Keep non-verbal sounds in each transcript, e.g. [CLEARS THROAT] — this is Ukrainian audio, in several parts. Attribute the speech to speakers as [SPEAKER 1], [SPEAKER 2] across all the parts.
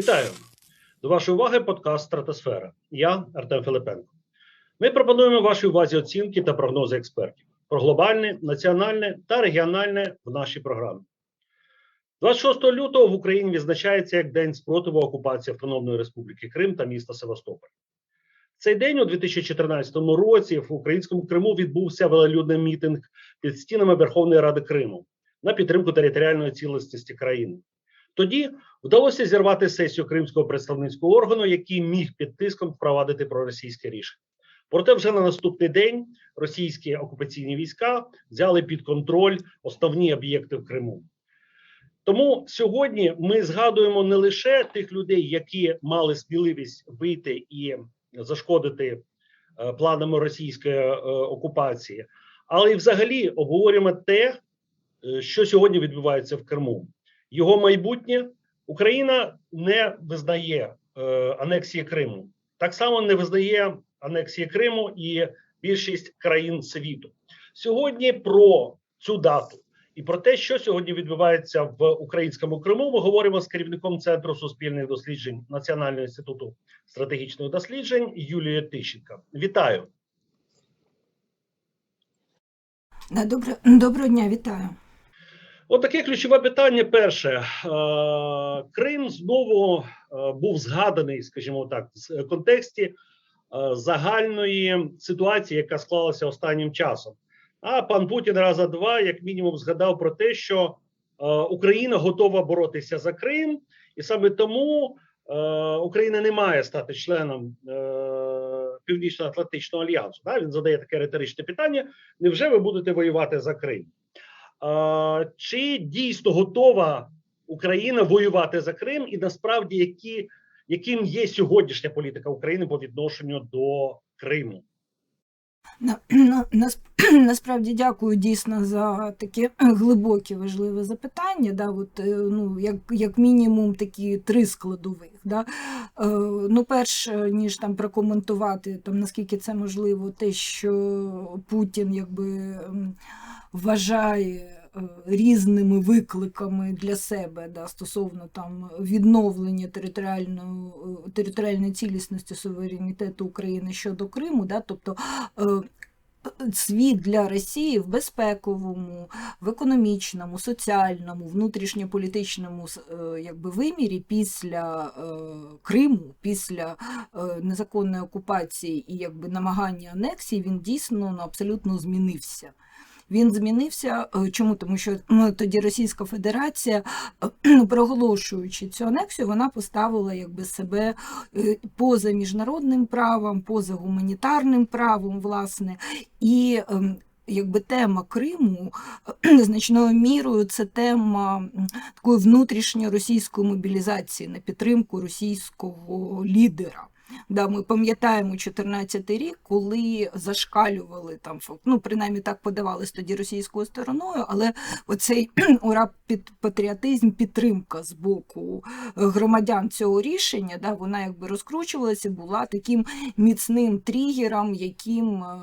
[SPEAKER 1] Вітаю! До вашої уваги подкаст Стратосфера. Я Артем Филипенко. Ми пропонуємо вашій увазі оцінки та прогнози експертів про глобальне, національне та регіональне в нашій програмі. 26 лютого в Україні відзначається як День спротиву окупації Автономної Республіки Крим та міста Севастополь. Цей день у 2014 році в українському Криму відбувся велолюдний мітинг під стінами Верховної Ради Криму на підтримку територіальної цілісності країни. Тоді вдалося зірвати сесію кримського представницького органу, який міг під тиском впровадити проросійське рішення. Проте, вже на наступний день російські окупаційні війська взяли під контроль основні об'єкти в Криму. Тому сьогодні ми згадуємо не лише тих людей, які мали сміливість вийти і зашкодити е, планами російської е, окупації, але й взагалі обговорюємо те, е, що сьогодні відбувається в Криму. Його майбутнє Україна не визнає е, анексії Криму, так само не визнає анексії Криму і більшість країн світу. Сьогодні про цю дату і про те, що сьогодні відбувається в українському Криму, ми говоримо з керівником центру суспільних досліджень Національного інституту стратегічних досліджень Юлією Тищенко. Вітаю.
[SPEAKER 2] Доброго дня, вітаю.
[SPEAKER 1] От таке ключове питання. Перше, Е, Крим знову е, був згаданий, скажімо так, в контексті е, загальної ситуації, яка склалася останнім часом. А пан Путін раза два, як мінімум, згадав про те, що Україна готова боротися за Крим, і саме тому Україна не має стати членом Північно-Атлантичного альянсу. Да? Він задає таке риторичне питання: невже ви будете воювати за Крим? Чи дійсно готова Україна воювати за Крим, і насправді які, яким є сьогоднішня політика України по відношенню до Криму?
[SPEAKER 2] На, [CLEARS THROAT] на, на, [CLEARS THROAT] насправді дякую дійсно за такі глибокі важливе запитання. Да, от, е, ну, як, як мінімум такі три складових. Да. Е, ну, перш ніж там прокоментувати, там, наскільки це можливо, те, що Путін якби вважає. Е, Різними викликами для себе да, стосовно там відновлення територіальної, е, територіальної цілісності суверенітету України щодо Криму, да, тобто е, світ для Росії в безпековому, в економічному, соціальному, внутрішньополітичному якби, вимірі після Криму, після незаконної окупації і якби, намагання анексії, він дійсно ну, абсолютно змінився. Він змінився. е, Чому? Тому що ну, тоді Російська Федерація, е, проголошуючи цю анексію, вона поставила якби, себе е, поза міжнародним правом, поза гуманітарним правом, власне, і ем, якби тема Криму [CLEARS THROAT] значною мірою це тема такої внутрішньої російської мобілізації на підтримку російського лідера. Да, ми пам'ятаємо 14 рік, коли зашкалювали там, ну принаймні так подавалось тоді російською стороною, але оцей [CLEARS THROAT] ура під патріотизм, підтримка з боку е, громадян цього рішення, да, вона якби розкручувалася, була таким міцним тригером, яким е,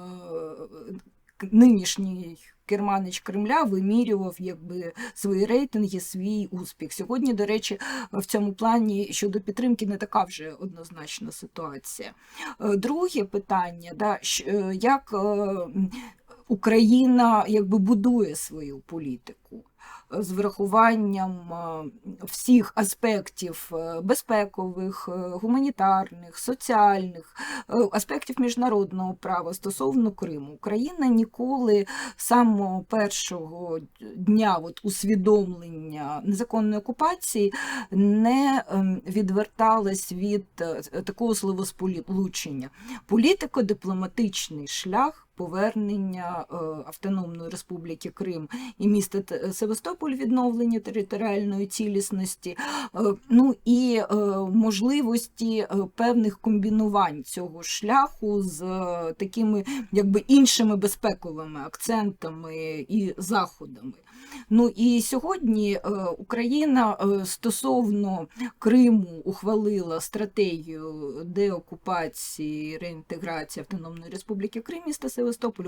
[SPEAKER 2] нинішній керманич Кремля вимірював якби свої рейтинги, свій успіх. Сьогодні, до речі, в цьому плані щодо підтримки не така вже однозначна ситуація. Е, Друге питання, да, е, як е, Україна якби будує свою політику з врахуванням е, всіх аспектів е, безпекових, е, гуманітарних, соціальних, е, аспектів міжнародного права стосовно Криму. Україна ніколи самого першого дня от, усвідомлення незаконної окупації не ем, відверталась від е, такого словосполучення. Політико-дипломатичний шлях. Повернення е, Автономної Республіки Крим і міста Севастополь відновлення територіальної цілісності, е, ну і е, можливості е, певних комбінувань цього шляху з е, такими якби іншими безпековими акцентами і заходами. Ну і сьогодні е, Україна е, стосовно Криму ухвалила стратегію деокупації, реінтеграції Автономної Республіки Крим міста Севастополь,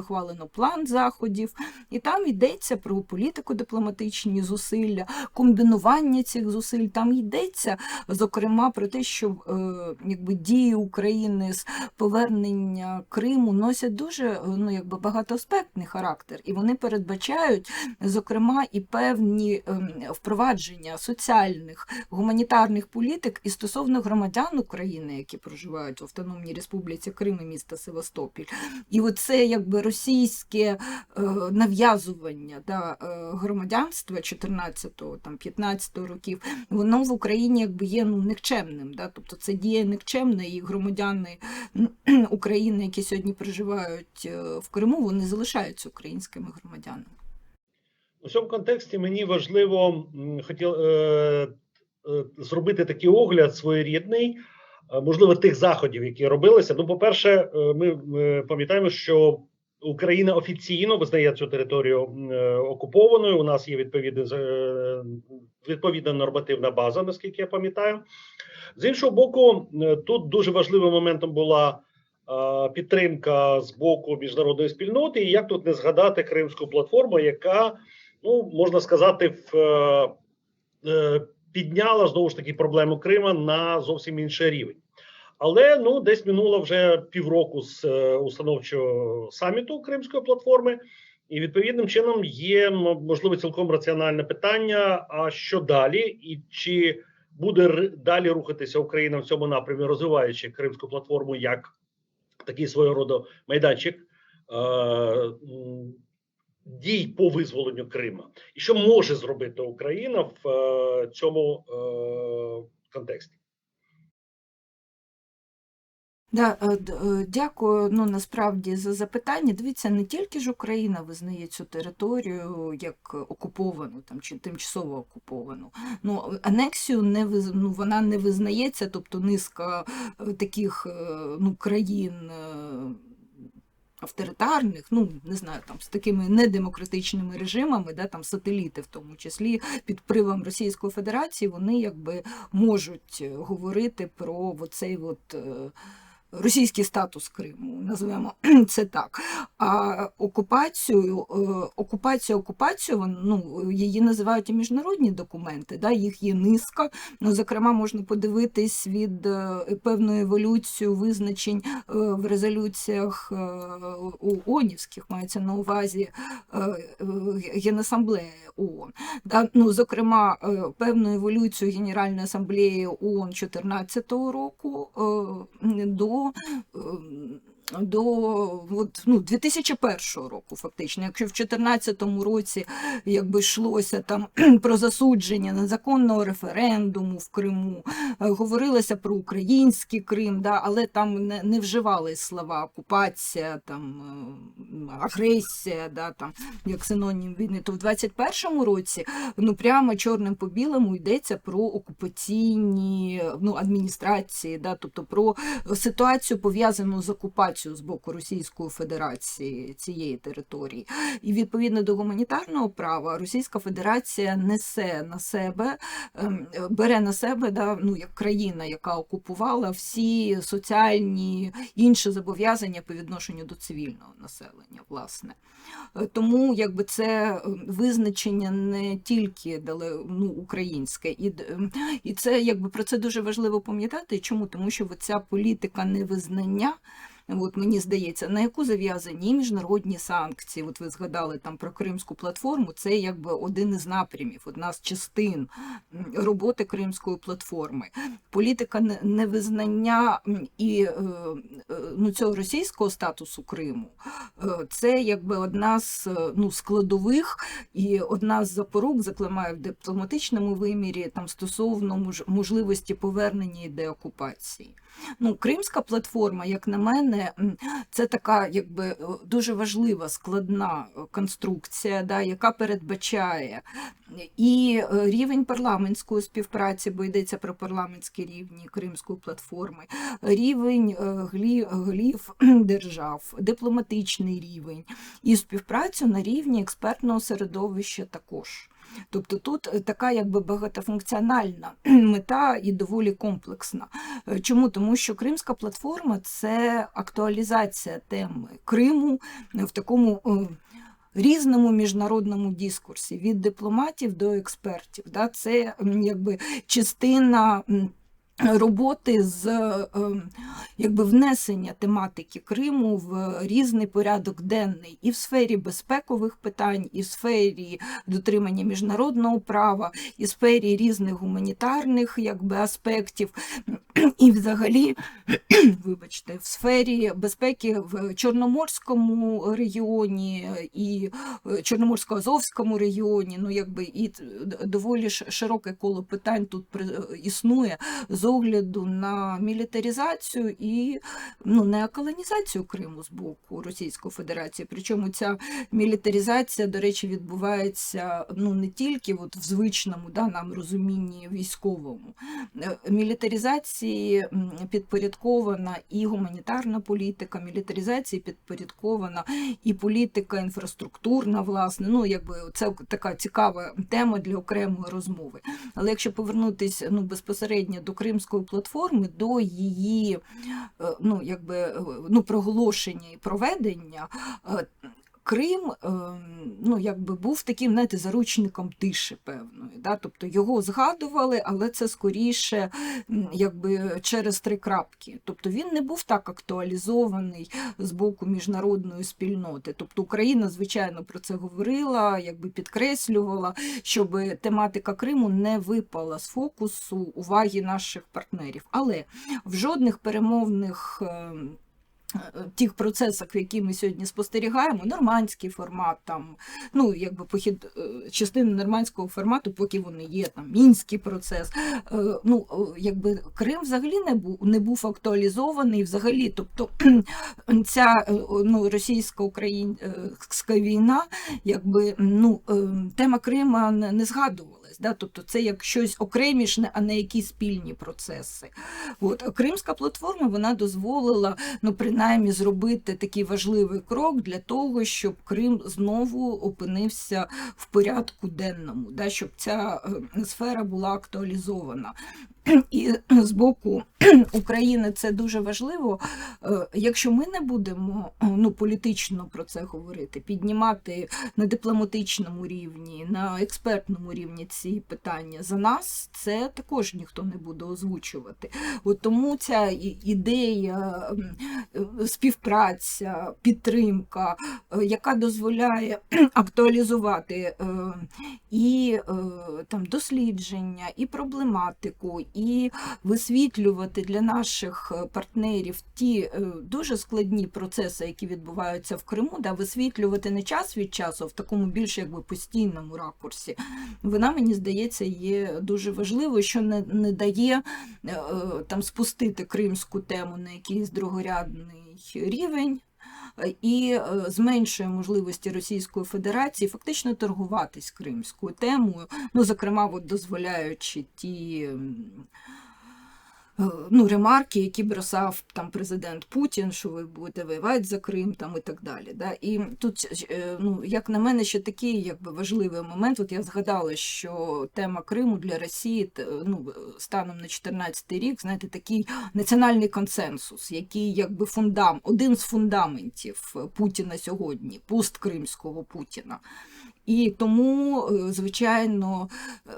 [SPEAKER 2] ухвалено план заходів, і там йдеться про політику дипломатичні зусилля, комбінування цих зусиль. Там йдеться зокрема про те, що е, якби дії України з повернення Криму носять дуже ну, якби багатоаспектний характер, і вони передбачають, зокрема, і певні ем, впровадження соціальних гуманітарних політик і стосовно громадян України, які проживають в Автономній Республіці Крим і міста Севастопіль. І оце якби російське е, нав'язування да, е, громадянства 14-го, там 15-го років, воно в Україні якби є ну, никчемним. Да? Тобто це діє никчемна, і громадяни [CLEARS THROAT] України, які сьогодні проживають е, в Криму, вони залишаються українськими громадянами.
[SPEAKER 1] У цьому контексті мені важливо хотів е, е, зробити такий огляд своєрідний, можливо, тих заходів, які робилися. Ну, по-перше, е, ми е, пам'ятаємо, що Україна офіційно визнає цю територію е, окупованою. У нас є відповідна е, відповідна нормативна база, наскільки я пам'ятаю. З іншого боку, е, тут дуже важливим моментом була е, підтримка з боку міжнародної спільноти, і як тут не згадати Кримську платформу, яка ну можна сказати, в, е, е, підняла знову ж таки проблему Крима на зовсім інший рівень. Але ну десь минуло вже півроку з е, установчого саміту Кримської платформи, і відповідним чином є можливо цілком раціональне питання: а що далі, і чи буде далі рухатися Україна в цьому напрямі, розвиваючи Кримську платформу як такий свого роду майданчик е, дій по визволенню Крима, і що може зробити Україна в е, цьому е, контексті?
[SPEAKER 2] Да, е, е, дякую. Ну насправді за запитання. Дивіться, не тільки ж Україна визнає цю територію як окуповану там чи тимчасово окуповану. Ну анексію не ну, вона не визнається, тобто низка е, таких ну країн. Е, Авторитарних, ну не знаю, там з такими недемократичними режимами, да, там сателіти, в тому числі під привом Російської Федерації, вони якби можуть е, говорити про оцей от. Російський статус Криму, називаємо [CLEARS THROAT] це так. А окупацію, е, окупацію, окупацію, ну, її називають і міжнародні документи, да, їх є низка. Ну, зокрема, можна подивитись від е, певну еволюцію визначень е, в резолюціях ООНівських, мається на увазі Генасамблеї ООН. Да, ну, зокрема, певну еволюцію Генеральної асамблеї ООН 2014 року до, е, до от, ну, 2001 року, фактично. Якщо в 2014 році якби йшлося там [CLEARS THROAT] про засудження незаконного референдуму в Криму, е, говорилося про український Крим, да, але там не, не вживали слова окупація, там, е, агресія, да, там, як синонім війни, то в 21-му році ну прямо чорним по білому йдеться про окупаційні ну, адміністрації, да, тобто про ситуацію пов'язану з окупацією з боку Російської Федерації цієї території. І відповідно до гуманітарного права Російська Федерація несе на себе, ем, бере на себе да, ну, як країна, яка окупувала всі соціальні інші зобов'язання по відношенню до цивільного населення, власне. Е, Тому якби це е, визначення не тільки ну, українське, і, ем, і це якби про це дуже важливо пам'ятати. Чому? Тому що ця політика невизнання. От мені здається, на яку зав'язані міжнародні санкції. От ви згадали там про Кримську платформу. Це якби один із напрямів, одна з частин роботи Кримської платформи. Політика невизнання і е, е, ну, цього російського статусу Криму. е, Це якби одна з ну, складових і одна з запорук, зокрема в дипломатичному вимірі, там стосовно можливості повернення і деокупації. Ну, Кримська платформа, як на мене, м, це така якби е, дуже важлива складна е, конструкція, да, яка передбачає і е, рівень парламентської співпраці, бо йдеться про парламентські рівні Кримської платформи, рівень глі- голів [CLEARS THROAT] держав, дипломатичний рівень і співпрацю на рівні експертного середовища також. Тобто тут е, така якби багатофункціональна [CLEARS THROAT] мета і доволі комплексна. Е, Чому? Тому що Кримська платформа це актуалізація теми Криму в такому е, різному міжнародному дискурсі від дипломатів до експертів. Да? Це якби частина. Роботи з е, якби внесення тематики Криму в різний порядок денний і в сфері безпекових питань, і в сфері дотримання міжнародного права, і в сфері різних гуманітарних якби аспектів, і взагалі, [CLEARS THROAT] вибачте, в сфері безпеки в Чорноморському регіоні і е, Чорноморсько-Азовському регіоні. Ну якби і доволі широке коло питань тут існує огляду на мілітаризацію і ну, неоколонізацію Криму з боку Російської Федерації. Причому ця мілітаризація, до речі, відбувається ну, не тільки от в звичному да, нам розумінні військовому. Е, Мілітаризації м, підпорядкована і гуманітарна політика, мілітаризації підпорядкована і політика інфраструктурна, власне. Ну, якби це така цікава тема для окремої розмови. Але якщо повернутися ну, безпосередньо до Кримської платформи, до її е, ну, якби, е, ну, проголошення і проведення, е, Крим е, ну, якби був таким знаєте, заручником тиші певної. Да? Тобто його згадували, але це скоріше якби, через три крапки. Тобто він не був так актуалізований з боку міжнародної спільноти. Тобто Україна, звичайно, про це говорила, якби підкреслювала, щоб тематика Криму не випала з фокусу уваги наших партнерів. Але в жодних перемовних. Е, Тих процесах, які ми сьогодні спостерігаємо, нормандський формат, там, ну, якби похід е, частини нормандського формату, поки вони є, там, мінський процес. е, Ну, якби Крим взагалі не був, не був актуалізований взагалі. Тобто [CLEARS THROAT] ця ну, російсько-українська війна, якби ну, тема Крима не, не згадувалась. Да? Тобто це як щось окремішне, а не якісь спільні процеси. От. Кримська платформа вона дозволила ну, принаймні зробити такий важливий крок для того, щоб Крим знову опинився в порядку денному, да? щоб ця е, сфера була актуалізована. І з боку України це дуже важливо. Е, Якщо ми не будемо е, ну, політично про це говорити, піднімати на дипломатичному рівні, на експертному рівні ці питання за нас, це також ніхто не буде озвучувати. От тому ця ідея, е, співпраця, підтримка, яка дозволяє актуалізувати і там дослідження, і проблематику, і висвітлювати для наших е, партнерів ті е, дуже складні процеси, які відбуваються в Криму, да, висвітлювати не час від часу, а в такому більш якби постійному ракурсі. Вона, мені здається, є дуже важливою, що не, не дає е, там спустити кримську тему на якийсь другорядний рівень. І е, зменшує можливості Російської Федерації фактично торгуватись кримською темою, ну зокрема, от дозволяючи ті ну, ремарки, які бросав там президент Путін, що ви будете воювати за Крим там і так далі. Да? І тут, е, ну, як на мене, ще такий якби, важливий момент. От я згадала, що тема Криму для Росії ну, станом на 14 рік, знаєте, такий національний консенсус, який якби фундам, один з фундаментів Путіна сьогодні, посткримського Путіна. І тому, е, звичайно, е,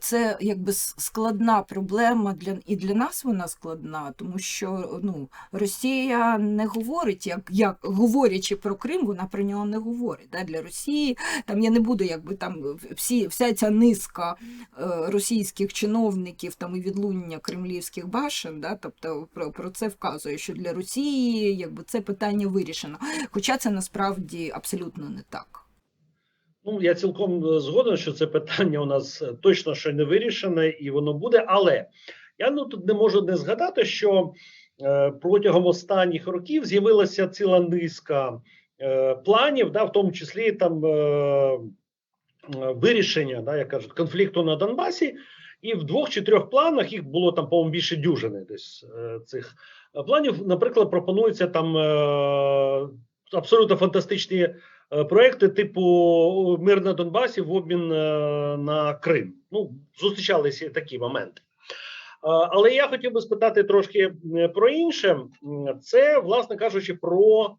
[SPEAKER 2] це якби складна проблема для і для нас вона складна, тому що ну Росія не говорить, як, як говорячи про Крим, вона про нього не говорить. Да? Для Росії там я не буду, якби там всі вся ця низка е, російських чиновників там і відлуння кремлівських башен, да? тобто про, про це вказує, що для Росії якби це питання вирішено. Хоча це насправді абсолютно не так.
[SPEAKER 1] Ну, я цілком е, згоден, що це питання у нас е, точно ще не вирішене, і воно буде. Але я ну тут не можу не згадати, що е, протягом останніх років з'явилася ціла низка е, планів, да, в тому числі там е, е, вирішення, да, як кажуть, конфлікту на Донбасі. І в двох чи трьох планах їх було там, по-моєму, більше дюжини десь цих планів. Наприклад, пропонується там е, абсолютно фантастичні проекти, типу мир на Донбасі в обмін е, на Крим. Ну, зустрічалися такі моменти. Е, Але я хотів би спитати трошки е, про інше. Це, власне кажучи, про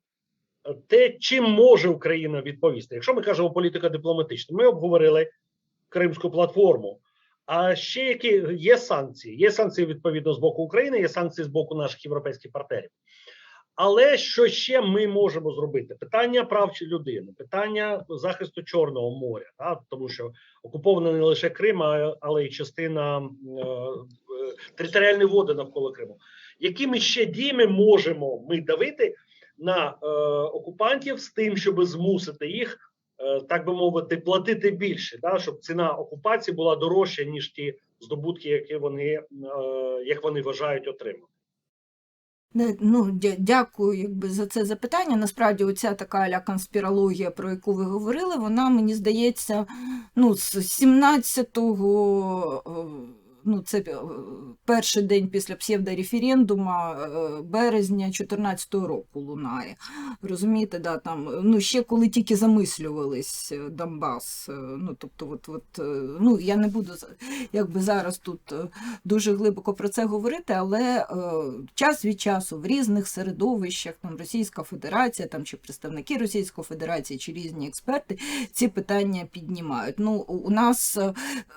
[SPEAKER 1] те, чим може Україна відповісти. Якщо ми кажемо політика дипломатична, ми обговорили Кримську платформу. А ще які є санкції? Є санкції відповідно з боку України, є санкції з боку наших європейських партнерів. Але що ще ми можемо зробити? Питання прав чи людини, питання захисту Чорного моря, та? тому що окупована не лише Крим, але й частина е, територіальної води навколо Криму. Якими ще діями можемо ми давити на е, окупантів з тим, щоб змусити їх, е, так би мовити, платити більше, да? щоб ціна окупації була дорожча ніж ті здобутки, які вони е, як вони вважають отримати.
[SPEAKER 2] Ну, дякую якби, за це запитання. Насправді, оця така аля конспірологія, про яку ви говорили, вона, мені здається, ну, з 17-го, е, ну, це е, перший день після псевдореферендума е, березня 2014 року лунає. Розумієте, да, там, ну, ще коли тільки замислювались е, Донбас. Ну, тобто, от, от, ну, я не буду якби зараз тут дуже глибоко про це говорити, але час від часу в різних середовищах, там Російська Федерація, там чи представники Російської Федерації, чи різні експерти ці питання піднімають. Ну, у нас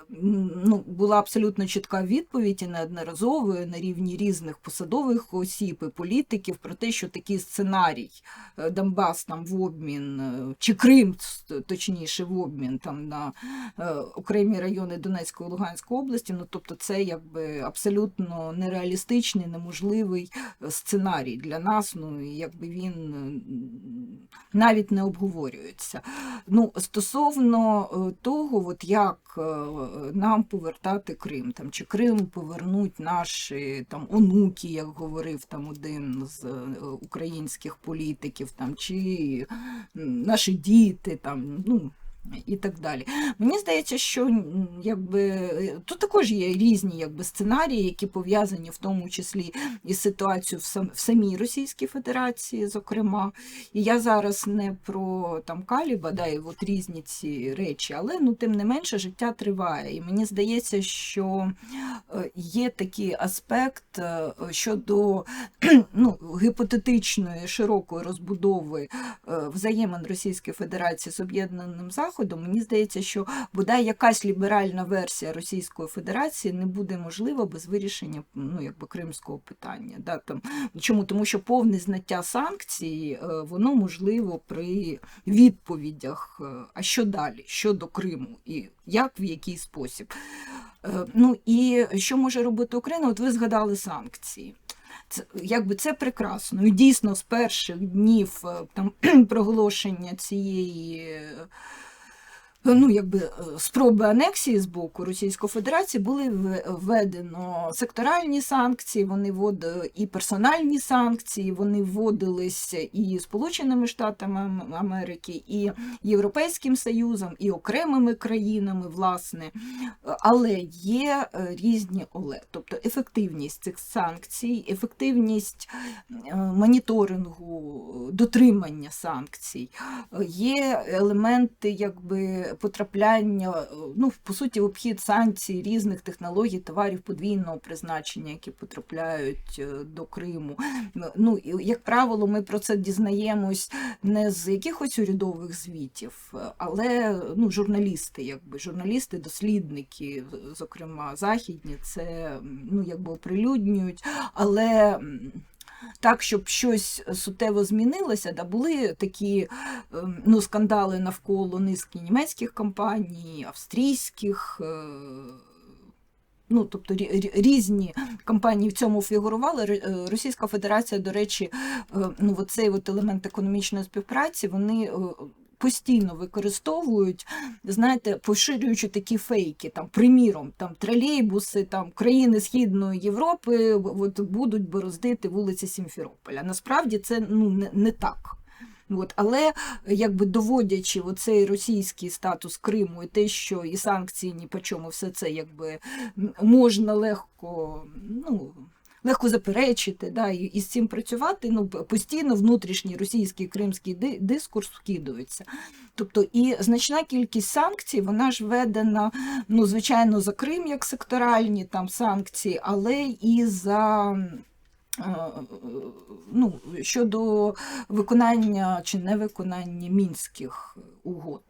[SPEAKER 2] ну, була абсолютно чітка відповідь і неодноразово на рівні різних посадових осіб і політиків про те, що такий сценарій е, Донбас там в обмін, е, чи Крим, точніше, в обмін там на е, окремі райони Донецької і Луганської області. Ну тобто, це якби абсолютно нереалістичний, неможливий сценарій для нас. Ну якби він навіть не обговорюється. Ну стосовно того, от як нам повертати Крим, там чи Крим повернуть наші там онуки, як говорив там один з е, українських політиків, там чи наші діти, там ну. І так далі. Мені здається, що якби тут також є різні якби, сценарії, які пов'язані в тому числі із ситуацією в, сам, в самій Російській Федерації, зокрема. І я зараз не про там Каліба, да, і от різні ці речі, але ну, тим не менше життя триває. І мені здається, що є такий аспект е, щодо [CLEARS THROAT] ну, гіпотетичної широкої розбудови е, взаємин Російської Федерації з Об'єднаним Заходом, мені здається, що бодай якась ліберальна версія Російської Федерації не буде можлива без вирішення ну, якби, кримського питання. Да, там. Чому? Тому що повне знаття санкцій, е, воно можливо при відповідях, а що далі щодо Криму, і як в який спосіб. Е, Ну і що може робити Україна? От ви згадали санкції. Це, якби це прекрасно. І дійсно з перших днів е, там, [CLEARS THROAT] проголошення цієї ну, якби, е, спроби анексії з боку Російської Федерації були введено секторальні санкції, вони вводили і персональні санкції, вони вводилися і Сполученими Штатами Америки, і Європейським Союзом, і окремими країнами, власне. Але є е, різні але, тобто ефективність цих санкцій, ефективність е, моніторингу, дотримання санкцій, є елементи якби потрапляння, е, ну по суті, в обхід санкцій різних технологій, товарів подвійного призначення, які потрапляють е, до Криму. Ну і, як правило, ми про це дізнаємось не з якихось урядових звітів, е, але ну, журналісти, якби журналісти, дослідники, зокрема західні, це ну, якби оприлюднюють, але. Так, щоб щось суттєво змінилося, да, були такі ем, ну, скандали навколо низки німецьких компаній, австрійських. е, Ну, тобто рі- рі- різні компанії в цьому фігурували. Е, Російська Федерація, до речі, е, ну, оцей от елемент економічної співпраці, вони постійно використовують, знаєте, поширюючи такі фейки. Там, приміром, там тролейбуси, там країни Східної Європи от, будуть бороздити вулиці Сімферополя. Насправді це ну, не, не так. От, але якби доводячи оцей російський статус Криму і те, що і санкції ні по чому, все це якби можна легко, ну. Легко заперечити, да, і, і з цим працювати, ну, постійно внутрішній російський кримський ди- дискурс вкидується. Тобто і значна кількість санкцій, вона ж введена, ну, звичайно, за Крим як секторальні там санкції, але і за е, ну, щодо виконання чи невиконання мінських угод.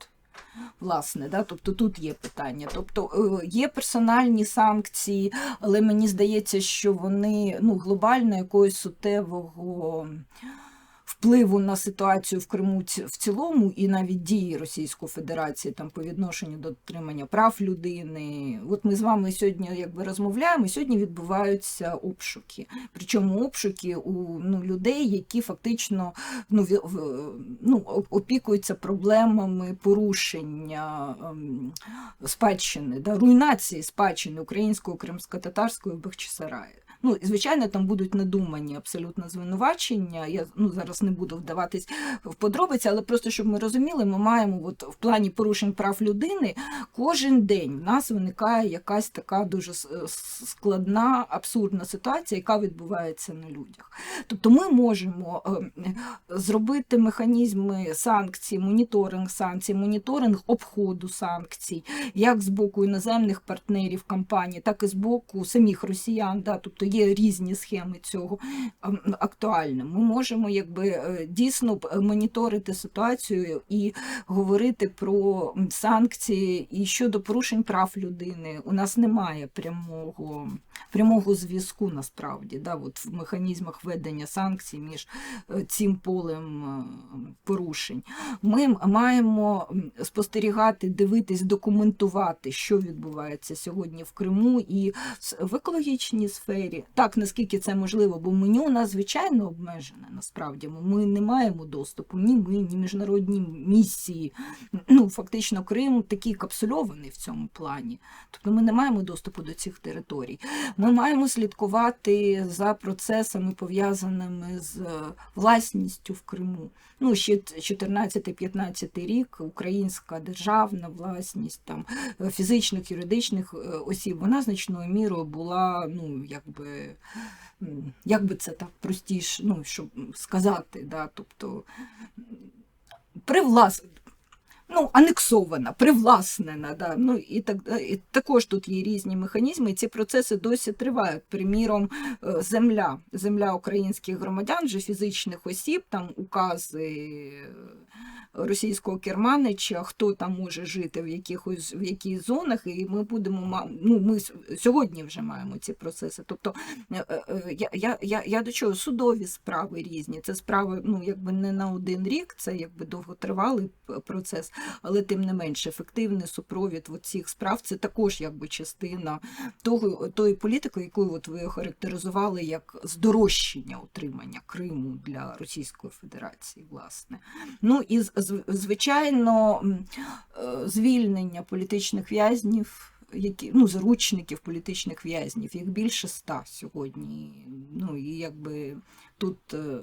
[SPEAKER 2] Власне, да? тобто тут є питання. Тобто е, є персональні санкції, але мені здається, що вони ну, глобально якогось суттєвого впливу на ситуацію в Криму в цілому, і навіть дії Російської Федерації там по відношенню до дотримання прав людини. От ми з вами сьогодні якби розмовляємо. Сьогодні відбуваються обшуки. Причому обшуки у ну, людей, які фактично ну, ну, опікуються проблемами порушення ем, спадщини, да, руйнації спадщини української, кримсько-татарської Бахчисараї. Ну, і, звичайно, там будуть надумані абсолютно звинувачення. Я ну, зараз не буду вдаватись в подробиці, але просто щоб ми розуміли, ми маємо от, в плані порушень прав людини кожен день в нас виникає якась така дуже складна, абсурдна ситуація, яка відбувається на людях. Тобто ми можемо е, зробити механізми санкцій, моніторинг санкцій, моніторинг обходу санкцій, як з боку іноземних партнерів компаній, так і з боку самих росіян. Да? Тобто є різні схеми цього ем, актуальними. Ми можемо якби е, дійсно моніторити ситуацію і говорити про санкції і щодо порушень прав людини. У нас немає прямого, прямого зв'язку насправді да, от в механізмах ведення санкцій між е, цим полем е, порушень. Ми маємо спостерігати, дивитись, документувати, що відбувається сьогодні в Криму і в екологічній сфері. Так, наскільки це можливо, бо меню у нас звичайно обмежене насправді. Ми не маємо доступу, ні ми, ні міжнародні місії. Ну, фактично, Крим такий капсульований в цьому плані. Тобто ми не маємо доступу до цих територій. Ми маємо слідкувати за процесами, пов'язаними з е, власністю в Криму. Ну, ще 14-15 рік українська державна власність там е, фізичних юридичних е, осіб, вона значною мірою була, ну якби. якби Як би це так простіше, ну, щоб сказати, да, тобто привлас... ну, анексована, привласнена. Да, ну, і, так, і також тут є різні механізми, і ці процеси досі тривають. Приміром, е, земля, земля українських громадян, вже фізичних осіб, там укази е, російського керманича, хто там може жити в якихось в яких зонах, і ми будемо ну, ми сьогодні вже маємо ці процеси. Тобто е, я, я, я, я до чого судові справи різні. Це справи ну, якби не на один рік, це якби довготривалий процес, але тим не менш ефективний супровід цих справ це також якби частина того, тої політики, яку от ви охарактеризували як здорожчання отримання Криму для Російської Федерації, власне. Ну і звичайно, е, звільнення політичних в'язнів. Які ну заручників політичних в'язнів, їх більше ста сьогодні. Ну і якби тут е,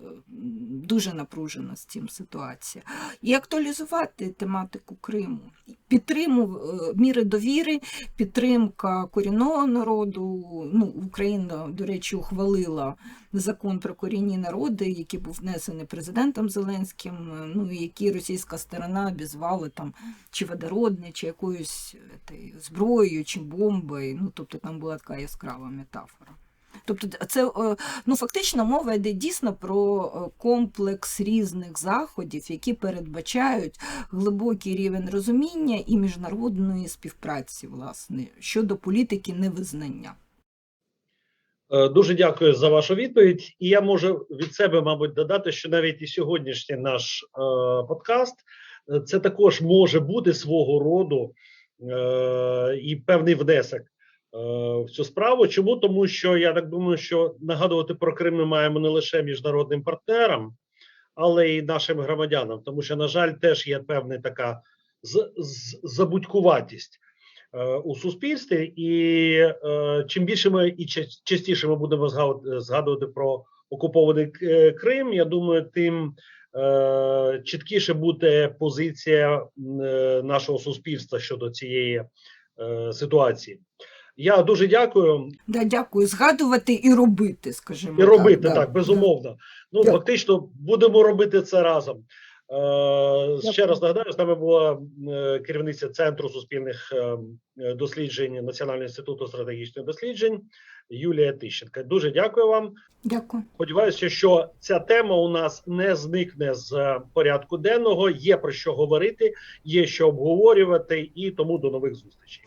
[SPEAKER 2] дуже напружена з цим ситуація. І актуалізувати тематику Криму, підтриму е, міри довіри, підтримка корінного народу. Ну, Україна, до речі, ухвалила закон про корінні народи, який був внесений президентом Зеленським, е, ну який російська сторона обізвали там чи водородне, чи якоюсь зброєю, чи бомбою. Ну, тобто там була така яскрава метафора. Тобто, це е, ну фактично мова йде дійсно про е, комплекс різних заходів, які передбачають глибокий рівень розуміння і міжнародної співпраці, власне, щодо політики невизнання.
[SPEAKER 1] Е, Дуже дякую за вашу відповідь. І я можу від себе, мабуть, додати, що навіть і сьогоднішній наш е, подкаст це також може бути свого роду е, і певний внесок в цю справу. Чому? Тому що я так думаю, що нагадувати про Крим ми маємо не лише міжнародним партнерам, але й нашим громадянам, тому що, на жаль, теж є певна така забудькуватість е, у суспільстві, і е, чим більше ми і частіше ми будемо згадувати, про окупований е, Крим, я думаю, тим е, чіткіше буде позиція е, нашого суспільства щодо цієї е, ситуації. Я дуже дякую
[SPEAKER 2] Да, дякую. Згадувати і робити, скажімо.
[SPEAKER 1] і робити
[SPEAKER 2] да,
[SPEAKER 1] так,
[SPEAKER 2] да.
[SPEAKER 1] безумовно. Ну
[SPEAKER 2] Дякую.
[SPEAKER 1] фактично будемо робити це разом. Е, ще раз нагадаю, з нами була е, керівниця центру суспільних е, е, досліджень Національного інституту стратегічних досліджень Юлія Тищенка. Дуже дякую вам.
[SPEAKER 2] Дякую.
[SPEAKER 1] Сподіваюся, що ця тема у нас не зникне з порядку денного. Є про що говорити, є що обговорювати, і тому до нових зустрічей.